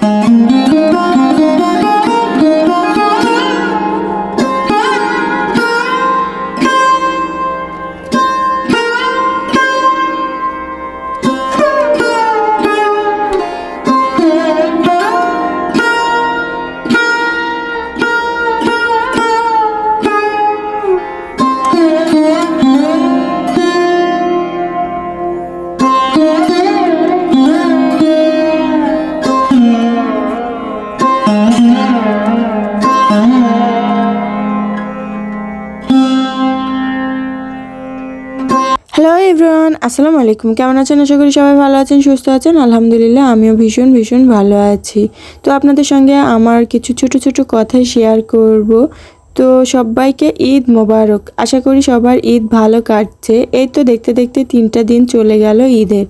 Música আসসালামু আলাইকুম। কেমন আছেন? আশা করি সবাই ভালো আছেন, সুস্থ আছেন। আলহামদুলিল্লাহ, আমিও ভীষণ ভীষণ ভালো আছি। তো আপনাদের সঙ্গে আমার কিছু ছোট ছোট কথা শেয়ার করব। তো সবাইকে ঈদ মোবারক। আশা করি সবার ঈদ ভালো কাটছে। এই তো দেখতে দেখতে তিনটা দিন চলে গেল ঈদের।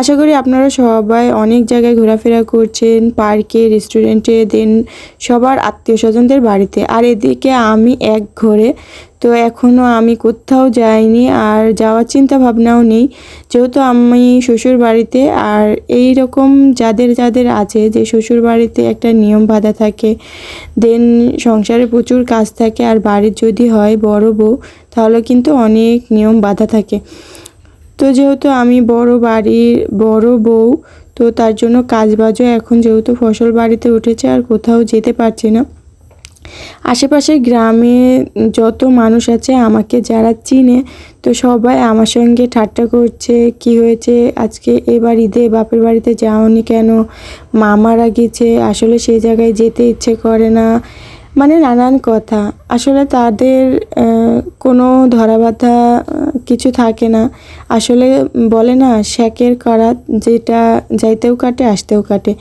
আশা করি আপনারা সবাই অনেক জায়গায় ঘোরাফেরা করছেন, পার্কে রেস্টুরেন্টে দেন সবার আত্মীয় স্বজনদের বাড়িতে। আর এদিকে আমি এক ঘরে তো এখনও আমি কোথাও যাইনি আর যাওয়ার চিন্তা ভাবনাও নেই। যেহেতু আমি শ্বশুর বাড়িতে আর এই রকম যাদের যাদের আছে যে শ্বশুর বাড়িতে একটা নিয়ম বাঁধা থাকে, দেন সংসারে প্রচুর কাজ থাকে আর বাড়ির যদি হয় বড় বউ, তাহলে কিন্তু অনেক নিয়ম বাঁধা থাকে। তো যেহেতু আমি বড় বাড়ির বড় বউ, তো তার জন্য কাজবাজও এখন যেহেতু ফসল বাড়িতে উঠেছে আর কোথাও যেতে পারছি না। আশেপাশের গ্রামে যত মানুষ আছে, আমাকে যারা চিনে, তো সবাই আমার সঙ্গে ঠাট্টা করছে, কি হয়েছে, আজকে এ বাড়িতে বাপের বাড়িতে যাওনি কেন মামারা গেছে, আসলে সেই জায়গায় যেতে ইচ্ছে করে না। মানে নানান কথা। আসলে তাদের কোনো ধরা বাঁধা কিছু থাকে না। আসলে বলে না, শ্যাকের কারাত যেটা যাইতেও কাটে, আসতেও কাটে।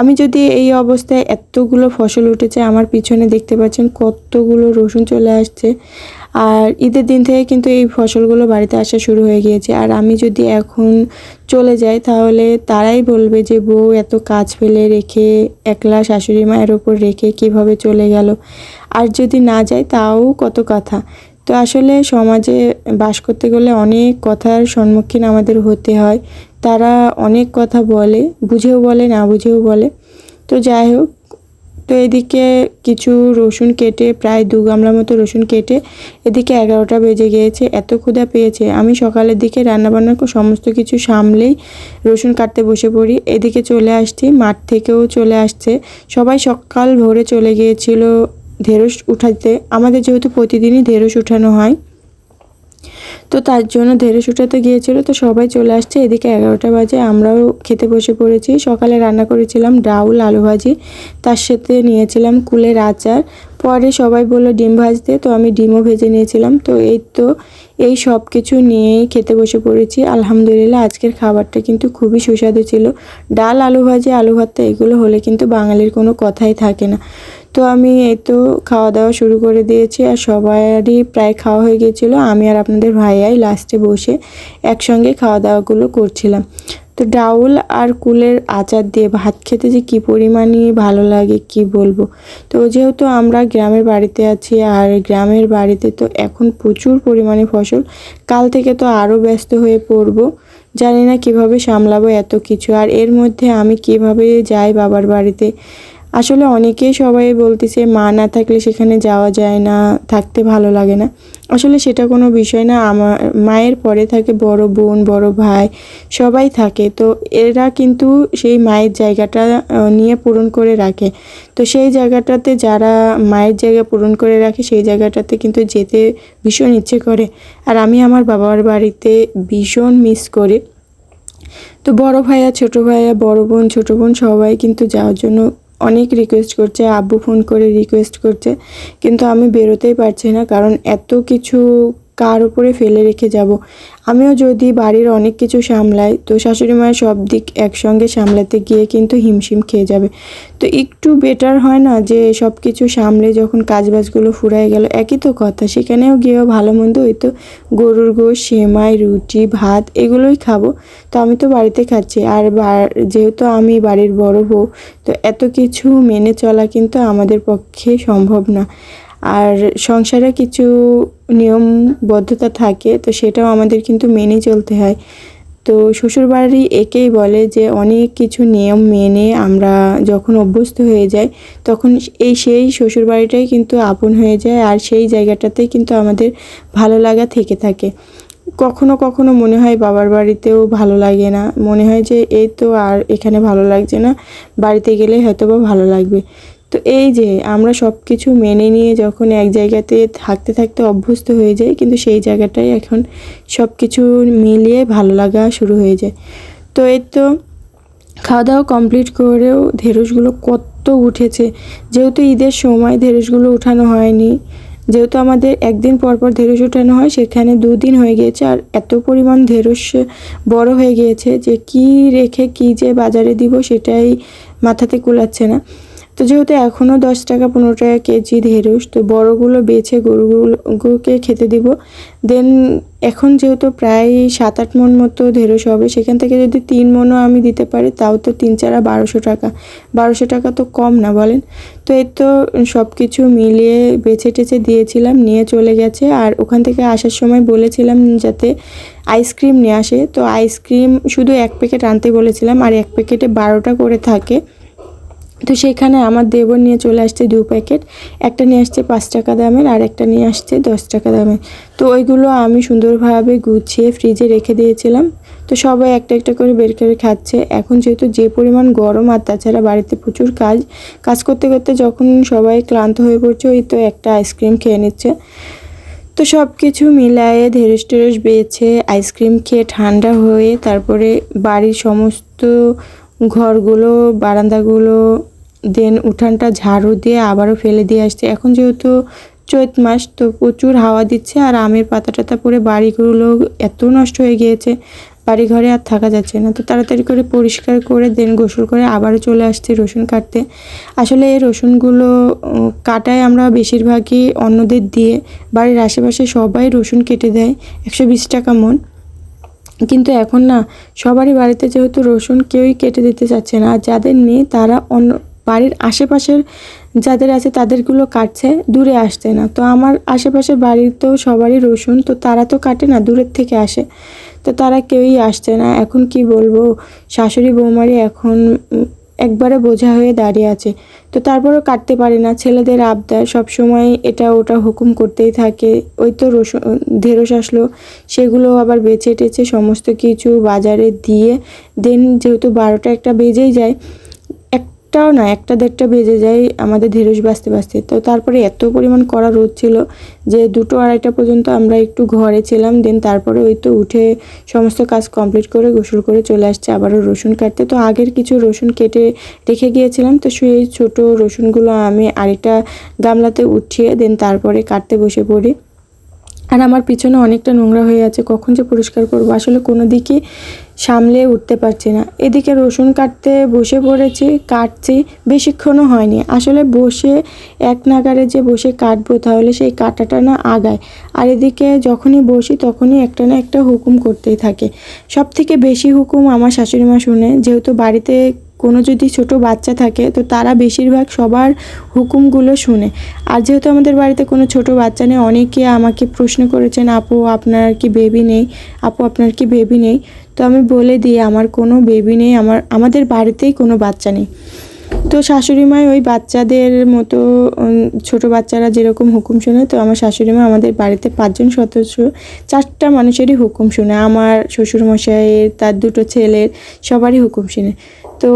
আমি যদি এই অবস্থায় এতগুলো ফসল উঠেছে, আমার পিছনে দেখতে পাচ্ছেন কতগুলো রসুন চলে আসছে। আর ঈদের দিন থেকে কিন্তু এই ফসলগুলো বাড়িতে আসা শুরু হয়ে গিয়েছে। আর আমি যদি এখন চলে যাই, তাহলে তারাই বলবে যে, বউ, এত কাজ ফেলে রেখে, একলা শাশুড়ি মায়ের ওপর রেখে কীভাবে চলে গেল? আর যদি না যাই, তাও কত কথা। তো আসলে সমাজে বাস করতে গেলে অনেক কথার সম্মুখীন আমাদের হতে হয়। তারা অনেক কথা বলে, বুঝেও বলে, না বুঝেও বলে। তো যাই হোক তো এদিকে কিছু রসুন কেটে, প্রায় দু গামলা মতো রসুন কেটে এদিকে এগারোটা বেজে গিয়েছে, এত ক্ষুধা পেয়েছে। আমি সকালের দিকে রান্নাবান্না সমস্ত কিছু সামলেই রসুন কাটতে বসে পড়ি। এদিকে চলে আসছি, মাঠ থেকেও চলে আসছে। সবাই সকাল ভোরে চলে গিয়েছিল ঢেঁড়স উঠাতে। আমাদের যেহেতু প্রতিদিনই ঢেঁড়স উঠানো হয় তো তার জন্য ধেরে সুটাতে গিয়েছিল, তো সবাই চলে আসছে। এদিকে এগারোটা বাজে, আমরাও খেতে বসে পড়েছি। সকালে রান্না করেছিলাম ডাউল, আলু ভাজি। তার সাথে নিয়েছিলাম কুলের আচার। পরে সবাই বলল, ডিম ভাজতে। তো আমি ডিমও ভেজে নিয়েছিলাম। তো এই তো এই সব কিছু নিয়েই খেতে বসে পড়েছি। আলহামদুলিল্লাহ, আজকের খাবারটা কিন্তু খুবই সুস্বাদু ছিল। ডাল, আলু ভাজি, আলু ভর্তা এগুলো হলে কিন্তু বাঙালির কোনো কথাই থাকে না। তো আমি এই তো খাওয়া দাওয়া শুরু করে দিয়েছি আর সবারই প্রায় খাওয়া হয়ে গিয়েছিল। আমি আর আপনাদের ভাইয়াই লাস্টে বসে একসঙ্গে খাওয়া দাওয়াগুলো করছিলাম। তো ডাউল আর কুলের আচার দিয়ে ভাত খেতে যে কী পরিমাণই ভালো লাগে, কি বলব? তো যেহেতু আমরা গ্রামের বাড়িতে আছি আর গ্রামের বাড়িতে তো এখন প্রচুর পরিমাণে ফসল, কাল থেকে তো আরও ব্যস্ত হয়ে পড়ব। জানি না কীভাবে সামলাবো এত কিছু, আর এর মধ্যে আমি কীভাবে যাই বাবার বাড়িতে? আসলে অনেকেই সবাই বলতেছে, মা না থাকলে সেখানে যাওয়া যায় না, থাকতে ভালো লাগে না। আসলে সেটা কোনো বিষয় না। আমার মায়ের পরে থাকে বড় বোন, বড় ভাই, সবাই থাকে। তো এরা কিন্তু সেই মায়ের জায়গাটা নিয়ে পূরণ করে রাখে। তো সেই জায়গাটাতে যারা মায়ের জায়গা পূরণ করে রাখে, সেই জায়গাটাতে কিন্তু যেতে ভীষণ ইচ্ছে করে। আর আমি আমার বাবার বাড়িতে ভীষণ মিস করি। তো বড় ভাইয়া, ছোট ভাইয়া, বড় বোন, ছোট বোন সবাই কিন্তু যাওয়ার জন্য অনেক রিকোয়েস্ট করছে, আব্বু ফোন করে রিকোয়েস্ট করছে, কিন্তু আমি বেরোতেই পারছি না, কারণ এত কিছু কার উপরে ফেলে রেখে যাব? আমিও যদি বাড়ির অনেক কিছু সামলাই, তো শাশুড়ি মায়ের সব দিক একসঙ্গে সামলাতে গিয়ে কিন্তু হিমশিম খেয়ে যাবে। তো একটু বেটার হয় না যে সব কিছু সামলে যখন কাজবাজগুলো ফুরায় গেল? একই তো কথা, সেখানেও গিয়েও ভালো মন্দ ওই তো গরুর গোশ, সেমাই, রুটি, ভাত এগুলোই খাব। তো আমি তো বাড়িতে খাচ্ছি। আর যেহেতু আমি বাড়ির বড় বউ, তো এত কিছু মেনে চলা কিন্তু আমাদের পক্ষে সম্ভব না। আর সংসারে কিছু নিয়মবদ্ধতা থাকে, তো সেটাও আমাদের কিন্তু মেনে চলতে হয়। তো শ্বশুরবাড়ি একেই বলে যে, অনেক কিছু নিয়ম মেনে আমরা যখন অভ্যস্ত হয়ে যাই, তখন এই সেই শ্বশুরবাড়িটাই কিন্তু আপন হয়ে যায় আর সেই জায়গাটাতেই কিন্তু আমাদের ভালো লাগা থেকে থাকে। কখনো কখনো মনে হয় বাবার বাড়িতেও ভালো লাগে না। মনে হয় যে, এই তো আর এখানে ভালো লাগছে না, বাড়িতে গেলে হয়তো বা ভালো লাগবে। তো এই যে, আমরা সব কিছু মেনে নিয়ে যখন এক জায়গাতে থাকতে থাকতে অভ্যস্ত হয়ে যাই, কিন্তু সেই জায়গাটাই এখন সব কিছু মিলিয়ে ভালো লাগা শুরু হয়ে যায়। তো এই তো খাওয়া দাওয়া কমপ্লিট করেও ঢেঁড়সগুলো কত উঠেছে। যেহেতু ঈদের সময় ঢেঁড়সগুলো উঠানো হয়নি, যেহেতু আমাদের একদিন পর পর ঢেঁড়স উঠানো হয়, সেখানে দুদিন হয়ে গিয়েছে, আর এত পরিমাণ ঢেঁড়স বড় হয়ে গিয়েছে যে, কি রেখে কি যে বাজারে দিব সেটাই মাথাতে কুলাচ্ছে না। তো যেহেতু এখনও দশ টাকা পনেরো টাকা কেজি ঢেঁড়স, তো বড়গুলো বেছে গরুগুলোকে খেতে দিব। দেন এখন যেহেতু প্রায় সাত আট মন মতো ঢেঁড়স হবে, সেখান থেকে যদি তিন মনও আমি দিতে পারি, তাও তো তিন চারা বারোশো টাকা। বারোশো টাকা তো কম না বলেন। তো এই তো সব কিছু মিলিয়ে বেছে টেছে দিয়েছিলাম, নিয়ে চলে গেছে। আর ওখান থেকে আসার সময় বলেছিলাম যাতে আইসক্রিম নিয়ে আসে। তো আইসক্রিম শুধু এক প্যাকেট আনতে বলেছিলাম, আর এক প্যাকেটে বারোটা করে থাকে। তো সেখানে আমার দেবর নিয়ে চলে আসছে দু প্যাকেট। একটা নিয়ে আসছে পাঁচ টাকা দামের আর একটা নিয়ে আসছে দশ টাকা দামের। তো ওইগুলো আমি সুন্দরভাবে গুছিয়ে ফ্রিজে রেখে দিয়েছিলাম। তো সবাই একটা একটা করে বের করে খাচ্ছে। এখন যেহেতু যে পরিমাণ গরম আর তাছাড়া বাড়িতে প্রচুর কাজ কাজ করতে করতে যখন সবাই ক্লান্ত হয়ে পড়ছে, ওই তো একটা আইসক্রিম খেয়ে নিচ্ছে। তো সব কিছু মিলায়ে ঢেঁড়স টেরস বেছে, আইসক্রিম খেয়ে ঠান্ডা হয়ে তারপরে বাড়ির সমস্ত ঘরগুলো, বারান্দাগুলো দেন উঠানটা ঝাড়ু দিয়ে আবারও ফেলে দিয়ে আসছে। এখন যেহেতু চৈত মাস, তো প্রচুর হাওয়া দিচ্ছে আর আমের পাতা টাতা পরে বাড়িগুলো এত নষ্ট হয়ে গিয়েছে বাড়ি ঘরে আর থাকা যাচ্ছে না। তো তাড়াতাড়ি করে পরিষ্কার করে দেন, গোসল করে আবারও চলে আসছে রসুন কাটতে। আসলে এই রসুনগুলো কাটায় আমরা বেশিরভাগই অন্যদের দিয়ে। বাড়ির আশেপাশে সবাই রসুন কেটে দেয়, একশো বিশ টাকা মন। কিন্তু এখন না, সবারই বাড়িতে যেহেতু রসুন কেউই কেটে দিতে চাচ্ছে না। যাদের নেই, তারা অন্য বাড়ির আশেপাশের যাদের আছে তাদেরগুলো কাটছে, দূরে আসছে না। তো আমার আশেপাশের বাড়ির তো সবারই রসুন, তো তারা তো কাটে না, দূরের থেকে আসে। তো তারা কেউই আসছে না। এখন কি বলব, শাশুড়ি বৌমারি এখন একবারে বোঝা হয়ে দাঁড়িয়ে আছে। তো তারপরেও কাটতে পারে না, ছেলেদের আবদার সব সময় এটা ওটা হুকুম করতেই থাকে। ওই তো রসুন, ঢেঁড়স আসলো, সেগুলো আবার বেছে টেছে সমস্ত কিছু বাজারে দিয়ে, দেন যেহেতু বারোটা একটা বেজেই যায় একটাও না একটা দেড়টা বেজে যায় আমাদের ঢেঁড়স বাঁচতে বাঁচতে। তো তারপরে এত পরিমাণ কড়া রোদ ছিল যে দুটো আড়াইটা পর্যন্ত আমরা একটু ঘরে ছিলাম দেন তারপরে ওই তো উঠে সমস্ত কাজ কমপ্লিট করে গোসল করে চলে আসছে আবারও রসুন কাটতে। তো আগের কিছু রসুন কেটে রেখে গিয়েছিলাম, তো সেই ছোট রসুনগুলো আমি আরেকটা গামলাতে উঠিয়ে দেন তারপরে কাটতে বসে পড়ি। আর আমার পিছনে অনেকটা নোংরা হয়ে আছে, কখন যে পরিষ্কার করব? আসলে কোনো দিকই সামলে উঠতে পারছি না। এদিকে রসুন কাটতে বসে পড়েছি, কাটছি, বেশিক্ষণও হয়নি। আসলে বসে এক নাগারে যে বসে কাটবো, তাহলে সেই কাটাটা না আগায়। আর এদিকে যখনই বসি, তখনই একটা না একটা হুকুম করতেই থাকে। সব থেকে বেশি হুকুম আমার শাশুড়ি মা শুনে, যেহেতু বাড়িতে কোনো যদি ছোট বাচ্চা থাকে, তো তারা বেশিরভাগ সবার হুকুমগুলো শুনে। আর যেহেতু আমাদের বাড়িতে কোনো ছোট বাচ্চা নেই, অনেকে আমাকে প্রশ্ন করেছেন, আপু, আপনার কি বেবি নেই? আপু, আপনার কি বেবি নেই? তো আমি বলে দিই, আমার কোনো বেবি নেই, আমার, আমাদের বাড়িতেই কোনো বাচ্চা নেই। তো শাশুড়ি মায় ওই বাচ্চাদের মতো ছোট বাচ্চারা যেরকম হুকুম শোনে, তো আমার শাশুড়ি মা আমাদের বাড়িতে পাঁচজন সদস্য, চারটা মানুষেরই হুকুম শুনে। আমার শ্বশুরমশাইয়ের, তার দুটো ছেলের সবারই হুকুম শুনে। তো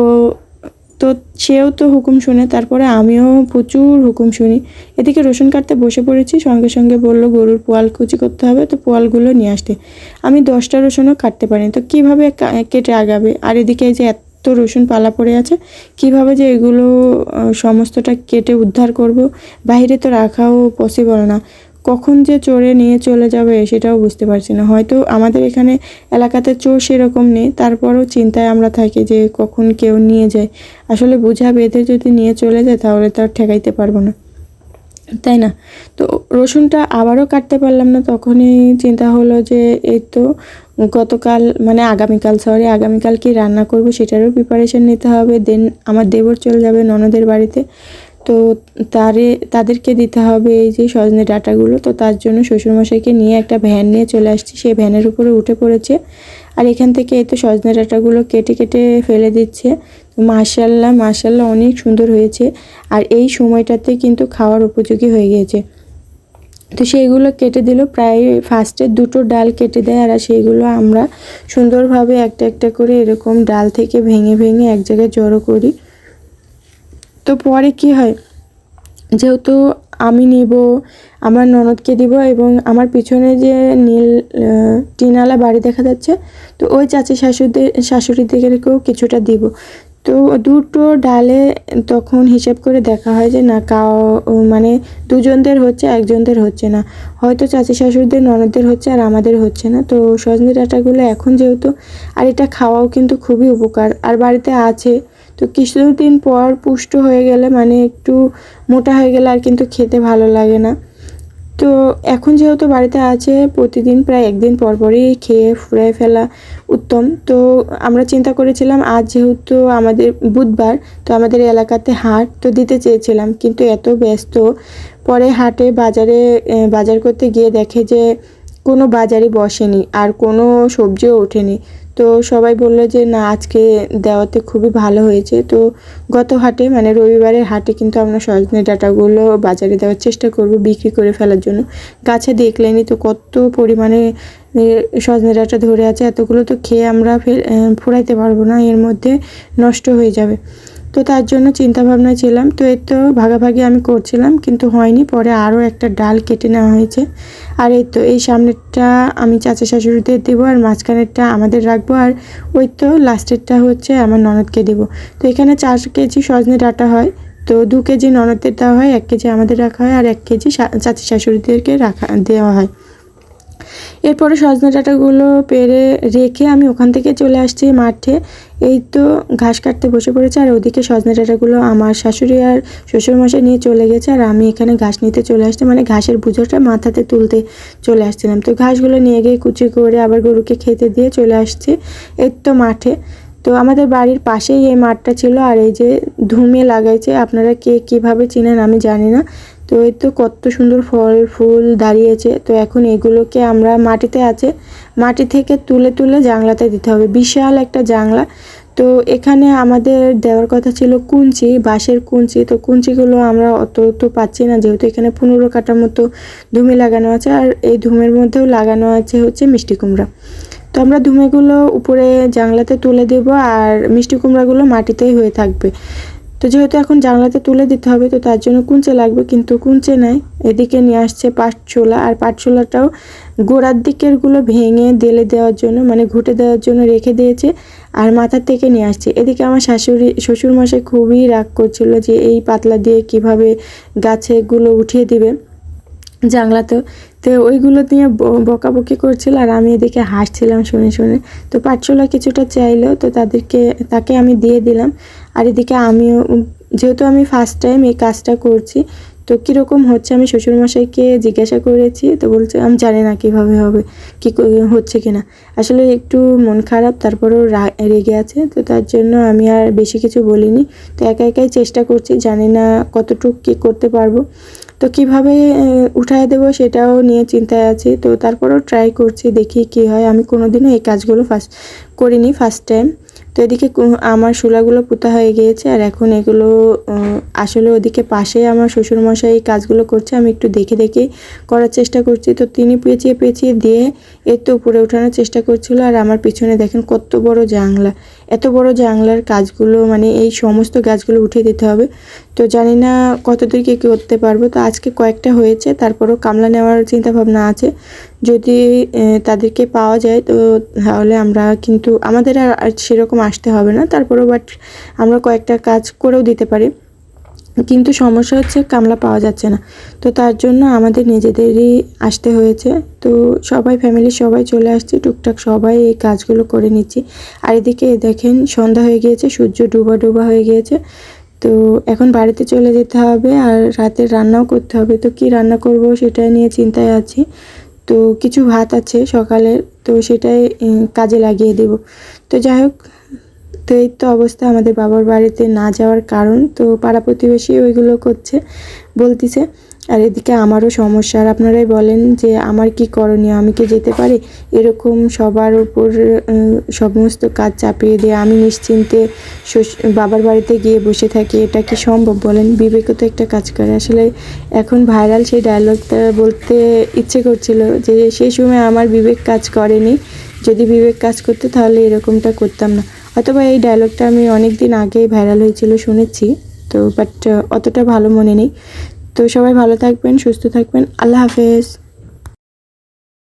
তো সেও তো হুকুম শুনে, তারপরে আমিও প্রচুর হুকুম শুনি। এদিকে রসুন কাটতে বসে পড়েছি, সঙ্গে সঙ্গে বলল, গরুর পোয়াল কুচি করতে হবে, তো পোয়ালগুলো নিয়ে আসতে। আমি দশটা রসুনও কাটতে পারি তো কীভাবে কেটে আগাবে? আর এদিকে যে এত রসুন পালা পড়ে আছে, কীভাবে যে এগুলো সমস্তটা কেটে উদ্ধার করব? বাইরে তো রাখাও পসিবল না। কখন যে চোরে নিয়ে চলে যাবে সেটাও বুঝতে পারছি না। হয়তো আমাদের এখানে এলাকাতে চোর সেরকম নেই, তারপরও চিন্তায় আমরা থাকি যে কখন কেউ নিয়ে যায়। আসলে বোঝা বেঁধে যদি নিয়ে চলে যায় তাহলে তো আর ঠেকাইতে পারব না। তাই না? তো রসুনটা আবারও কাটতে পারলাম না, তখনই চিন্তা হলো যে এই তো গতকাল মানে আগামীকাল সরি আগামীকাল কি রান্না করব সেটারও প্রিপারেশন নিতে হবে। দেন আমার দেবর চলে যাবে ননদের বাড়িতে। তো তারে, তাদেরকে দিতে হবে এই যে সজনে ডাটাগুলো। তো তার জন্য শ্বশুরমশাইকে নিয়ে একটা ভ্যান নিয়ে চলে আসছি। সেই ভ্যানের উপরে উঠে পড়েছে। আর এখান থেকে এই তো সজনে ডাটাগুলো কেটে কেটে ফেলে দিচ্ছে। মাশাল্লাহ মাশাল্লাহ অনেক সুন্দর হয়েছে। আর এই সময়টাতে কিন্তু খাওয়ার উপযোগী হয়ে গিয়েছে তো সেইগুলো কেটে দিল। প্রায় ফার্স্টে দুটো ডাল কেটে দেয়। আর সেইগুলো আমরা সুন্দরভাবে একটা একটা করে এরকম ডাল থেকে ভেঙে ভেঙে এক জায়গায় জড়ো করি। তো পরে কি হয়? যেহেতু আমি নিব, আমার ননদকে দিব এবং আমার পিছনে যে নীল টিনালা বাড়ি দেখা যাচ্ছে, তো ওই চাচি শাশুড়িদের শাশুড়িদেরকেও কিছুটা দিব। তো দুটো ডালে তখন হিসাব করে দেখা হয় যে, না, কাও মানে দুজনদের হচ্ছে, একজনদের হচ্ছে না। হয়তো চাচি শাশুড়িদের, ননদদের হচ্ছে আর আমাদের হচ্ছে না। তো সজনে ডাটাগুলো এখন যেহেতু, আর এটা খাওয়াও কিন্তু খুবই উপকার। আর বাড়িতে আছে তো কিছুদিন পর পুষ্ট হয়ে গেলে মানে একটু মোটা হয়ে গেলে আর কিন্তু খেতে ভালো লাগে না। তো এখন যেহেতু বাড়িতে আছে, প্রতিদিন প্রায় একদিন পরপরই খেয়ে ফুরাই ফেলা উত্তম। তো আমরা চিন্তা করেছিলাম, আজ যেহেতু আমাদের বুধবার, তো আমাদের এলাকাতে হাট তো দিতে চেয়েছিলাম, কিন্তু এত ব্যস্ত। পরে হাটে বাজারে বাজার করতে গিয়ে দেখে যে কোনো বাজারই বসেনি, আর কোনো সবজিও ওঠেনি। তো সবাই বলল যে, না, আজকে দেওয়াতে খুবই ভালো হয়েছে। তো গত হাটে মানে রবিবারের হাটে কিন্তু আমরা সজনে ডাটাগুলো বাজারে দেওয়ার চেষ্টা করব বিক্রি করে ফেলার জন্য। গাছে দেখলেনি তো কত পরিমাণে সজনে ডাটা ধরে আছে, এতগুলো তো খেয়ে আমরা ফুরাইতে পারব না, এর মধ্যে নষ্ট হয়ে যাবে। তো তার জন্য চিন্তা ভাবনা ছিলাম। তো এর তো ভাগাভাগি আমি করছিলাম, কিন্তু হয়নি। পরে আরও একটা ডাল কেটে নেওয়া হয়েছে। আর এই তো এই সামনেরটা আমি চাচা শাশুড়িদের দেবো আর মাঝখানেরটা আমাদের রাখব। আর ওই তো লাস্টেরটা হচ্ছে আমার ননদকে দেবো। তো এখানে চার কেজি সজনে ডাঁটা হয়। তো দু কেজি ননদের দেওয়া হয়, এক কেজি আমাদের রাখা হয় আর এক কেজি চাচি শাশুড়িদেরকে রাখা, দেওয়া হয়। এরপরে সজনে ডাঁটাগুলো পেরে রেখে আমি ওখান থেকে চলে আসছি মাঠে। এই তো ঘাস কাটতে বসে পড়েছে আর ওদিকে সজনে ডাঁটাগুলো আমার শাশুড়ি আর শ্বশুরমশাই নিয়ে চলে গেছে আর আমি এখানে ঘাস নিতে চলে আসছি। মানে ঘাসের বুঝোটা মাথাতে তুলতে চলে আসছিলাম। তো ঘাসগুলো নিয়ে গিয়ে কুচি করে আবার গরুকে খেতে দিয়ে চলে আসছি। এই তো মাঠে। তো আমাদের বাড়ির পাশেই এই মাঠটা ছিল আর এই যে ধুমে লাগাইছে। আপনারা কে কীভাবে চিনেন আমি জানি না। তো এই তো কত সুন্দর ফল, ফুল দাঁড়িয়েছে। তো এখন এগুলোকে আমরা মাটিতে আছে, মাটি থেকে তুলে তুলে জাংলাতে দিতে হবে। বিশাল একটা জাংলা তো এখানে আমাদের দেওয়ার কথা ছিল কুঞ্চি, বাঁশের কুঞ্চি। তো কুঞ্চিগুলো আমরা অত তো পাচ্ছি না, যেহেতু এখানে পনেরো কাটার মতো ধুমি লাগানো আছে। আর এই ধুমের মধ্যেও লাগানো আছে হচ্ছে মিষ্টি কুমড়া। তো আমরা ধুমেগুলো উপরে জাংলাতে তুলে দেব, আর মিষ্টি কুমড়াগুলো মাটিতেই হয়ে থাকবে। তো যেহেতু এখন জানলাতে তুলে দিতে হবে, তো তার জন্য কুঞ্চে লাগবে। কিন্তু কুঞ্চে নাই, এদিকে নিয়ে আসছে পাটছোলা আর পাটছোলাটাও গোড়ার দিকেরগুলো ভেঙে দেলে দেওয়ার জন্য মানে ঘুটে দেওয়ার জন্য রেখে দিয়েছে আর মাথার থেকে নিয়ে আসছে। এদিকে আমার শাশুড়ি, শ্বশুরমশাই খুবই রাগ করছিল যে এই পাতলা দিয়ে কীভাবে গাছেগুলো উঠিয়ে দিবে। জাংলাতেও তো ওইগুলো নিয়ে বকাবকি করছিল আর আমি এদিকে হাসছিলাম শুনে শুনে। তো পাটশোলা কিছুটা চাইলো, তো তাদেরকে, তাকে আমি দিয়ে দিলাম। আর এদিকে আমিও, যেহেতু আমি ফার্স্ট টাইম এই কাজটা করছি, তো কীরকম হচ্ছে আমি শ্বশুরমশাইকে জিজ্ঞাসা করেছি, তো বলছে, আমি জানি না কীভাবে হবে, কী হচ্ছে কিনা। আসলে একটু মন খারাপ, তারপরেও রেগে আছে, তো তার জন্য আমি আর বেশি কিছু বলিনি। তো একা একাই চেষ্টা করছি, জানি না কতটুকু কী করতে পারব। তো কীভাবে উঠায় দেবো সেটাও নিয়ে চিন্তায় আছি, তো তারপরেও ট্রাই করছি, দেখি কি হয়। আমি কোনোদিনও এই কাজগুলো ফার্স্ট করিনি ফার্স্ট টাইম তো এদিকে আমার শোলাগুলো পোতা হয়ে গিয়েছে আর এখন এগুলো আসলে ওদিকে পাশে আমার শ্বশুরমশাই এই কাজগুলো করছে, আমি একটু দেখে দেখে করার চেষ্টা করছি। তো তিনি পেঁচিয়ে পেঁচিয়ে দিয়ে এর তো উপরে ওঠানোর চেষ্টা করছিল আর আমার পিছনে দেখেন কত বড় জাংলা এত বড় জাংলার কাজগুলো মানে এই সমস্ত গাছগুলো উঠিয়ে দিতে হবে। তো জানি না কতদূর কী করতে পারব। তো আজকে কয়েকটা হয়েছে, তারপরও কামলা নেওয়ার চিন্তাভাবনা আছে। যদি তাদেরকে পাওয়া যায়, তো তাহলে আমরা কিন্তু, আমাদের আর আর সেরকম আসতে হবে না। তারপরও বাট আমরা কয়েকটা কাজ করেও দিতে পারি। কিন্তু সমস্যা হচ্ছে কামলা পাওয়া যাচ্ছে না। তো তার জন্য আমাদের নিজেদেরই আসতে হয়েছে। তো সবাই ফ্যামিলির সবাই চলে আসছে, টুকটাক সবাই এই কাজগুলো করে নিচ্ছি। আর এদিকে দেখেন সন্ধ্যা হয়ে গিয়েছে, সূর্য ডুবা ডুবা হয়ে গিয়েছে। তো এখন বাড়িতে চলে যেতে হবে আর রাতের রান্নাও করতে হবে। তো কি রান্না করব সেটা নিয়ে চিন্তায় আছি। তো কিছু ভাত আছে সকালের, তো সেটাই কাজে লাগিয়ে দেব। তো যাই হোক তো এই তো অবস্থা আমাদের বাবার বাড়িতে না যাওয়ার কারণ তো পাড়া প্রতিবেশী ওইগুলো করছে, বলতিছে। আর এদিকে আমারও সমস্যা। আর আপনারাই বলেন যে, আমার কি করণীয়? আমি কি যেতে পারি? এরকম সবার উপর সমস্ত কাজ চাপিয়ে দিয়ে আমি নিশ্চিন্তে বাবার বাড়িতে গিয়ে বসে থাকি। এটা কি সম্ভব বলেন? বিবেকও তো একটা কাজ করে। আসলে এখন ভাইরাল সেই ডায়লগটা বলতে ইচ্ছে করছিল যে সেই সময় আমার বিবেক কাজ করেনি। যদি বিবেক কাজ করতো তাহলে এরকমটা করতাম না। অথবা এই ডায়লগটা আমি অনেক দিন আগেই ভাইরাল হয়েছিল, শুনেছি। তো বাট অতটা ভালো মনে নেই। তো সবাই ভালো থাকবেন, সুস্থ থাকবেন। আল্লাহ হাফেজ।